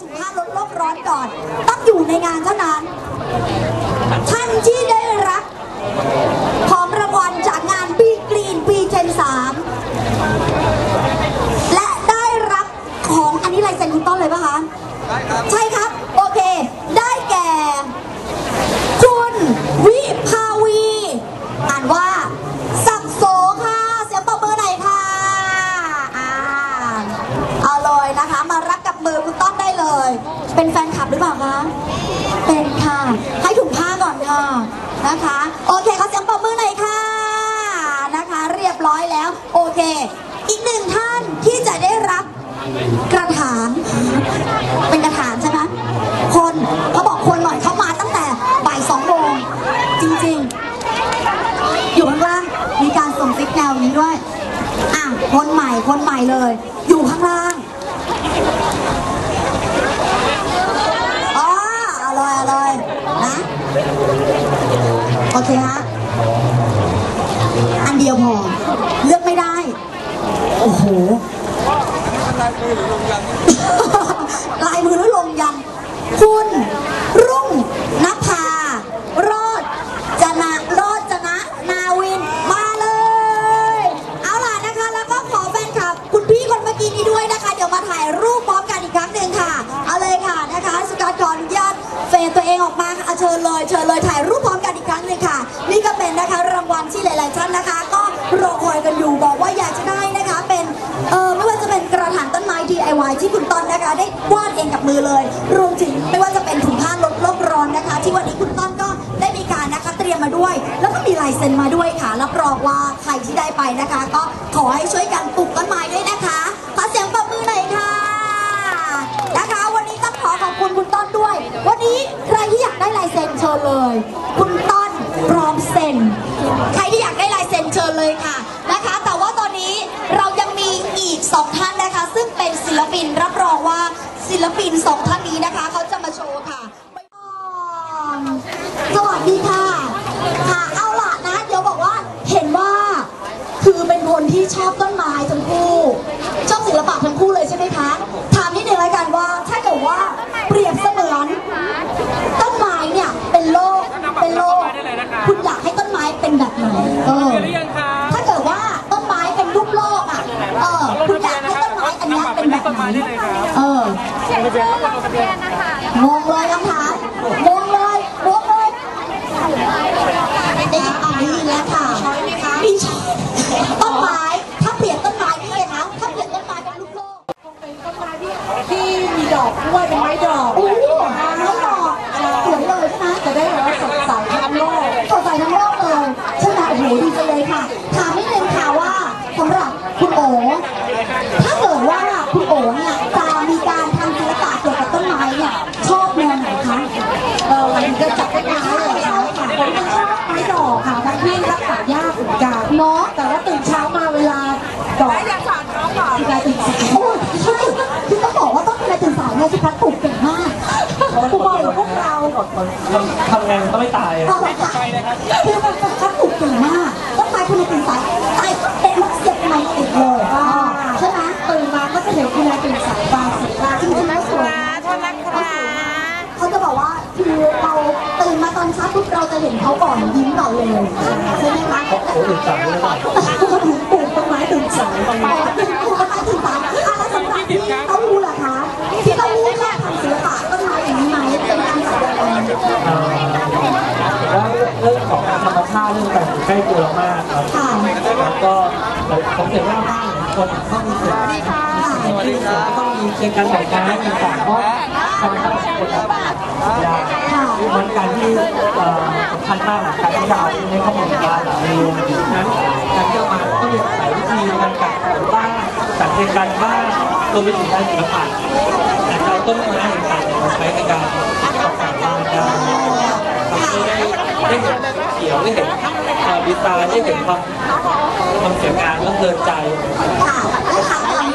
ถุงผ้าลดโลกร้อนก่อน ต้องอยู่ในงานเท่านั้น ท่านที่ได้รับของรางวัลจากงานบีกรีนปีเจนสามและได้รับของอันนี้ลายเซ็นคุณต้นเลยปะคะ ใช่ครับ โอเค ได้แก่ คุณวิภาวี อ่านว่า สักโสค่ะ เสียงปรบมือหน่อยค่ะอ่าเอาเลยนะคะ มารับกับมือคุณต้นได้เลย เป็นแฟนคลับหรือเปล่าคะ เป็นค่ะ ให้ถุงผ้าก่อนค่ะนะคะ โอเคเขาเสียงปรบมือหน่อยค่ะนะคะ เรียบร้อยแล้ว โอเค อีกหนึ่งท่านที่จะได้รับกระถาง เป็นกระถางใช่ไหมคนเขาบอกคนหน่อยเขามาตั้งแต่บ่ายสองโมงจริงๆ อยู่ข้างล่างมีการส่งซิกแนวนี้ด้วยอะคนใหม่คนใหม่เลย อยู่ข้างล่างอ๋ออร่อยอร่อยนะ โอ เคฮะ อันเดียวพอ เลือกไม่ได้ โอ้โหลายมือแล้วลงยันคุณรุ่งนภารอดจนะรอดจนะ นาวิน มาเลย เอาล่ะนะคะ แล้วก็ขอแฟนคลับ คุณพี่คนเมื่อกี้นี้ด้วยนะคะ เดี๋ยวมาถ่ายรูปพร้อมกันอีกครั้งหนึ่งค่ะ เอาเลยค่ะนะคะ สกอตขออนุญาตเฟรมตัวเองออกมาค่ะเอาเชิญเลย เชิญเลยถ่ายรูปพร้อมกัน รั้งหนึ่งค่ะ นี่ก็เป็นนะคะรางวัลที่หลาย ๆ ท่านนะคะ ก็รอคอยกันอยู่บอกว่าอยากจะได้นะคะ เป็นเออไม่ว่าจะเป็นกระถางต้นไม้ DIY ที่คุณต้นนะคะ ได้วาดเองกับมือเลย รวมถึงไม่ว่าจะเป็นถุงผ้าลดโลกร้อนนะคะ ที่วันนี้คุณต้นก็ได้มีการนะคะเตรียมมาด้วย แล้วก็มีลายเซ็นมาด้วยค่ะรับรองว่าใครที่ได้ไปนะคะ ก็ขอให้ช่วยกันปลูกต้นไม้ด้วยนะคะขอเสียงปรบมือหน่อยค่ะนะคะวันนี้ต้องขอขอบคุณคุณต้นด้วย วันนี้ใครที่อยากได้ลายเซ็นเชิญเลย คุณต้น พร้อมเซ็น ใครที่อยากได้ลายเซ็นเชิญเลยค่ะนะคะ แต่ว่าตอนนี้เรายังมีอีกสองท่านนะคะ ซึ่งเป็นศิลปินรับรองว่าศิลปินสองท่านนี้นะคะเขาจะมาโชว์ค่ะสวัสดีค่ะค่ะ เอาล่ะนะ เดี๋ยวบอกว่าเห็นว่าคือเป็นคนที่ชอบต้นไม้ทั้งคู่ชอบศิลปะทั้งคู่เลยใช่ไหมคะ ถามนิดนึงแล้วกันว่าถ้าเกิดว่าเปรียบเสมือนต้นไม้เนี่ยเป็นโลกเป็นโลก คุณอยากให้ต้นไม้เป็นแบบไหนเออถ้าเกิดว่าต้นไม้เป็นรูปโลกอะเออคุณอยากให้ต้นไม้อันเนี้ยเป็นแบบไหนเอองงเลยคำถามงงเลยงงเลยได้ยินอ่านได้ยินแล้วค่ะมีช้อยต้นไม้ถ้าเปลี่ยนต้นไม้นี่ไงคะถ้าเปลี่ยนต้นไม้เป็นลูกโลกเป็นต้นไม้ที่ที่มีดอกด้วยเป็นไม้ดอก คือต้องบอกว่าต้องเป็นตื่นสายเนี่ยสิคะปลูกเก่งมากครูบอกพวกเราทำไงมันก็ไม่ตายอะเอาแบบคือมันเป็นคัดปลูกเก่งมากต้นไม้คุณตื่นสายไอ้เอ๊ะมันเสียบไม้ติดเลยอ่าใช่ไหมตื่นมาก็จะเห็นคุณนายตื่นสายบางสีตาจริงๆแล้วสวยเขาจะบอกว่าคือเราตื่นมาตอนเช้าปุ๊บเราจะเห็นเขาก่อนยิ้มก่อนเลยใช่ไหมคะโอ้ตื่นสายเลยนะเขาถึงปลูกต้นไม้ตื่นสาย ที่ต้าหู้ล่ะคะที่ต้าหู้ชอบทำศิลปะต้นไม้อย่างนี้ไหมเป็นการสายอะไรแล้วเรื่องของธรรมชาติเรื่องการอยู่ใกล้ตัวมากครับแล้วก็ผมเห็นว่าบ้านคนต้องมีเสียงสวัสดีครับต้องมีเชิงการแต่งกายต่างๆเพราะธรรมชาติเป็นคนแบบยากค่ะมันการที่สำคัญมากการที่เราในข้อมูลการเรียนนั้นการเที่เรามาต้องมีหลายวิธีการจัดบ้าน เรียนการบ้านรวมไปถึงการศิลปะแต่เราต้นไม้ต่างๆมาใช้ในการตกแต่งบ้านได้ได้ได้เห็นเขียวได้เห็นดีไซน์ได้เห็นความความสวยงามและเพลินใจ ค่ะและ